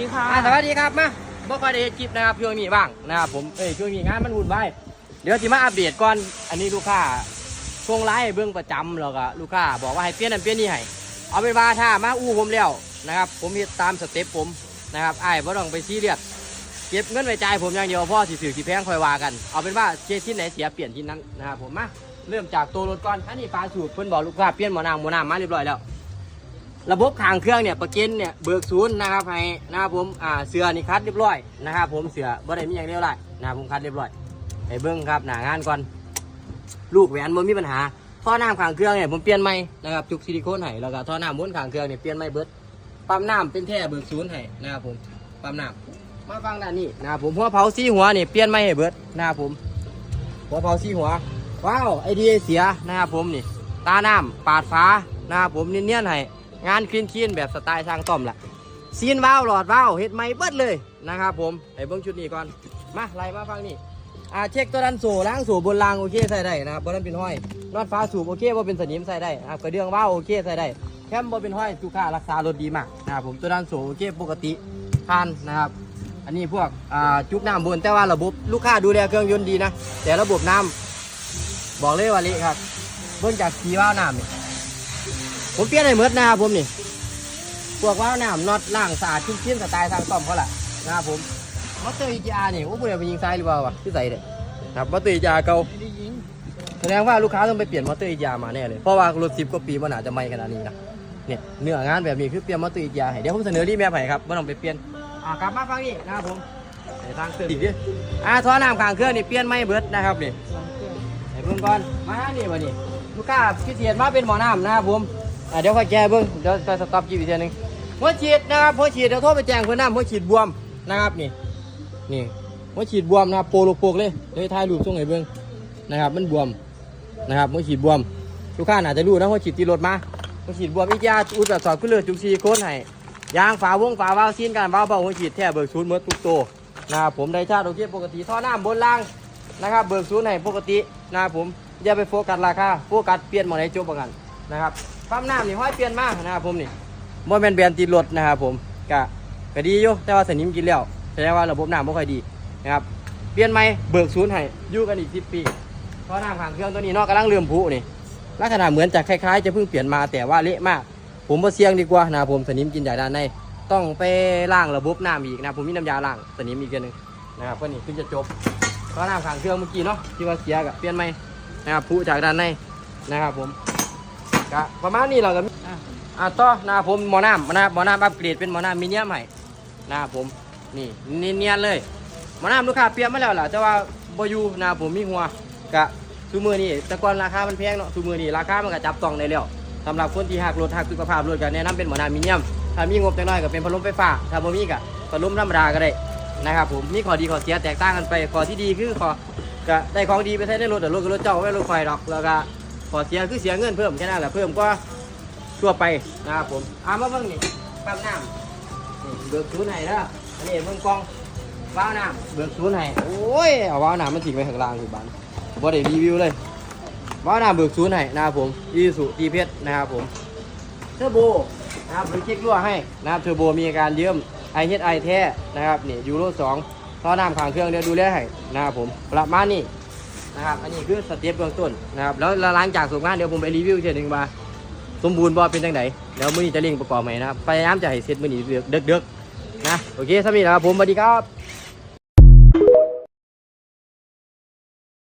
ดีค่ะอ่าสวัสดีครับมาบ่ค่อยได้เฮ็ดคลิปนะครับช่วงนี้บ้างนะครับผมเอ้ยช่วงนี้งานมันวุ่นวายเดี๋ยวสิมาอัปเดตก่อนอันนี้ลูกค้าส่งไลน์เบื้องประจำแล้วก็ลูกค้าบอกว่าให้เปลี่ยนนั่นเปลี่ยนนี่ให้เอาเป็นว่าถ้ามาอู้ผมแล้วนะครับ ผมมีตามสเต็ปผมนะครับไอ้บ่ต้องไปซีเรียสเก็บเงินไว้จ่ายผมอย่างเดียวพ่อสิถือสิแพงคอยว่ากันเอาเป็นว่าเคสที่ไหนเสียเปลี่ยนที่นั้นนะครับผมมาเริ่มจากตัวรถก่อนอันนี้ฟ้าสูบเพิ่นบอกลูกค้าเปลี่ยนหมอน้ำหมอน้ำมาเรียบร้อยแล้ว ระบบขางเครื่องเนี่ยประกันเนี่ยเบิกศูนย์นะครับให้นะครับผมอ่าเสือนี่คัดเรียบร้อยนะครับผมเสือบ่ได้มีอย่างเดียวไรนะครับผมคัดเรียบร้อยให้เบิ้งครับหน้างานก่อน ลูกแหวนบ่มีปัญหาท่อน้ำขางเครื่องเนี่ยผมเปลี่ยนใหม่นะครับจุกซิลิโคนให้แล้วก็ท่อน้ำม้วนขางเครื่องเนี่ยเปลี่ยนใหม่เบิดปั๊มน้ำเป็นแท้เบิกศูนย์ให้นะครับผมปั๊มน้ำมาฟังด้านนี้นะครับผมหัวเผาซีหัวเนี่ยเปลี่ยนใหม่ให้เบิดนะครับผมหัวเผาซีหัวว้าวไอเดียเสียนะครับผมนี่ตาน้ำปาดฟ้านะครับผมเนียนๆให้ งานคลีนคีนแบบสไตล์ช่างต้อมแหละซีนว้าวหลอดว้าวเฮ็ดไม่เบิดเลยนะครับผมไอ้เบิ้งชุดนี้ก่อนมาไล่มาฟังนี่อ่าเช็คตัวดันโซ่ล้างโซ่บนรางโอเคใส่ได้นะครับบนนั้นเป็นห้อยนอดฟ้าสูบโอเคว่าเป็นสนิมใส่ได้นะครับกระเดื่องว้าวโอเคใส่ได้แคมบ่เป็นห้อยลูกค้ารักษารถดีมากนะครับผมตัวดันโซ่โอเคปกติทานนะครับ อันนี้พวกอ่าจุกน้ำบนแต่ว่าระบบลูกค้าดูแลเครื่องยนต์ดีนะแต่ระบบน้ำบอกเลยว่าละครับเบิ่งจากสีว้าวน้ำนี่ ผมเปลี่ยนให้หมดนะครับผมนี่พวกว้าวน้ำน็อตล่างสะอาดชิ้นชิ้นๆสไตล์ทางต้อมเขาแหละนะครับผมมอเตอร์อีจีอาร์นี่โอ้โหเดี๋ยวไปยิงซ้ายหรือเปล่าวะที่ใส่เลยครับมอเตอร์อีจีอาร์เก่าไม่ได้ยิงแสดงว่าลูกค้าต้องไปเปลี่ยนมอเตอร์อีจีอาร์มาแน่เลยเพราะว่ารถสิบกว่าปีมันอาจจะไม่ขนาดนี้นะเนี่ยเนื้องานแบบนี้คือเปลี่ยนมอเตอร์อีจีอาร์ให้เดี๋ยวผมเสนอรีแมปให้ครับไม่ต้องไปเปลี่ยนอ่ากลับมาฟังนี่นะครับผมใส่ทางเครื่องอีกดิอ่าท่อน้ำข้างเครื่องนี่เปลี่ยนไม่เบิดนะครับนี่ไอ้เบิ่งก่อนมาหานี่วะนี่ลูกค้าพิเศษมาเป็นหมอน้ำนะครับผมอ่า เดี๋ยวค่อยแก้เบิ่งเดี๋ยวไปสต็อปจีบอีกทีหนึงหัวฉีดนะครับหัวฉีดเดี๋ยวโทรไปแจ้งเพื่อนน้ำหัวฉีดบวมนะครับนี่นี่หัวฉีดบวมนะครับโปโลโปกเลยเดี๋ยวถ่ายรูปส่งให้เบิ่งนะครับ มันบวมนะครับหัวฉีดบวมลูกค้าอาจจะรู้นะหัวฉีดตีรถมาหัวฉีดบวมอีกยาอุดแบบสอบขึ้นเลยจุกซีโคนให้ยางฝาวงฝาวาวซีนการวาวเบาหัวฉีดแท้เบิกศูนย์หมดทุกโตนะครับผมได้ชาติโอเคปกติท่อน้ำบนล่างนะครับเบิกศูนย์ให้ปกตินะครับผมอย่าไปโฟกัสราคาโฟกัสเปลี่ยนหมดในจบประกันนะครับ ปั๊มน้ำนี่ห้อยเปลี่ยนมากนะครับผมนี่โมเมนแบรนด์ติดรถนะครับผมกะก็ดีอยู่แต่ว่าสนิมกินแล้วแสดงว่าระบบน้ำไม่ค่อยดีนะครับเปลี่ยนใหมเบิกศูนย์ให้อยู่กันอีกสิปีเพราะน้ำขังเครื่องตัวนี้นอกกำลังเลื่อมผุนี่ลักษณะเหมือนจะคล้ายๆ จะเพิ่งเปลี่ยนมาแต่ว่าเละมาก ผมบ่เสี่ยงดีกว่านะครับผมสนิมกินใหญ่ด้านในต้องไปล้างระบบน้ำอีกนะครับผมมีน้ำยาล้างสนิมอีกเดือนนึงนะครับก็นี่ถึงจะจบก็น้ำขังเครื่องเมื่อกี้เนาะที่ว่าเสียกับเปลี่ยนใหมนะครับผู้จากด้านในนะครับผม ก็ประมาณนี้เราก็มีอะอะต่อนะครับผมหมอน้ำนะครับหมอน้ำอัปเกรดเป็นหมอน้ำมีเนียมใหม่นะครับผมนี่เนียนๆเลยหมอน้ำลูกค้าเปลี่ยนมาแล้วล่ะแต่ว่าบอยูนะครับผมมีหัวกะซูมือนี่แต่ก่อนราคามันแพงเนาะซูมือนี่ราคามันก็จับต้องได้แล้วสำหรับคนที่หักรถหักสุขภาพรถก็แนะนำเป็นหมอน้ำมีเนียมถ้ามีงบจังน้อยก็เป็นพัดลมไฟฟ้าถ้าบ่มีก็พัดลมธรรมดาก็ได้นะครับผมมีข้อดีข้อเสียแตกต่างกันไปข้อที่ดีคือข้อก็ได้ของดีไปใช้ในรถแต่รถก็รถเจ้าไม่รถไฟหรอกแล้วก็ ขอเสียคือเสียเงินเพิ่มแค่นั้นแหละเพิ่มก็ทั่วไปนะครับผมอ่ามาเบิ่งนี่ปั๊มน้ำนี่เบิกศูนย์ให้แล้วอันนี้เบิ่งกล้องว้าวน้ำเบิกศูนย์ให้โอ้ยเอาว้าวน้ำมันทิ้งไว้ข้างล่างอยู่บ้านบ่ได้รีวิวเลยว้าวน้ำเบิกศูนย์ให้นะครับผมอีสุดีเพชรนะครับผมเทอร์โบนะครับหรือเช็ครั่วให้นะครับเทอร์โบมีอาการเยิ้มไอเฮดไอแท้นะครับนี่ยูโรสองท่อน้ำขางเครื่องเดี๋ยวดูแลให้นะครับผมประมาณนี้ นะครับ อันนี้คือสเต็ปเบื้องต้นนะครับ แล้วหลังจากส่งงานเดี๋ยวผมไปรีวิวเทียหนึ่งว่าสมบูรณ์บ่เป็นจังไดเดี๋ยวมือนี้จะเร่งประกอบใหม่นะครับ พยายามจะให้เสร็จมือนี้เดือกๆนะ โอเคสวัสดีนะครับผมสวัสดีครับ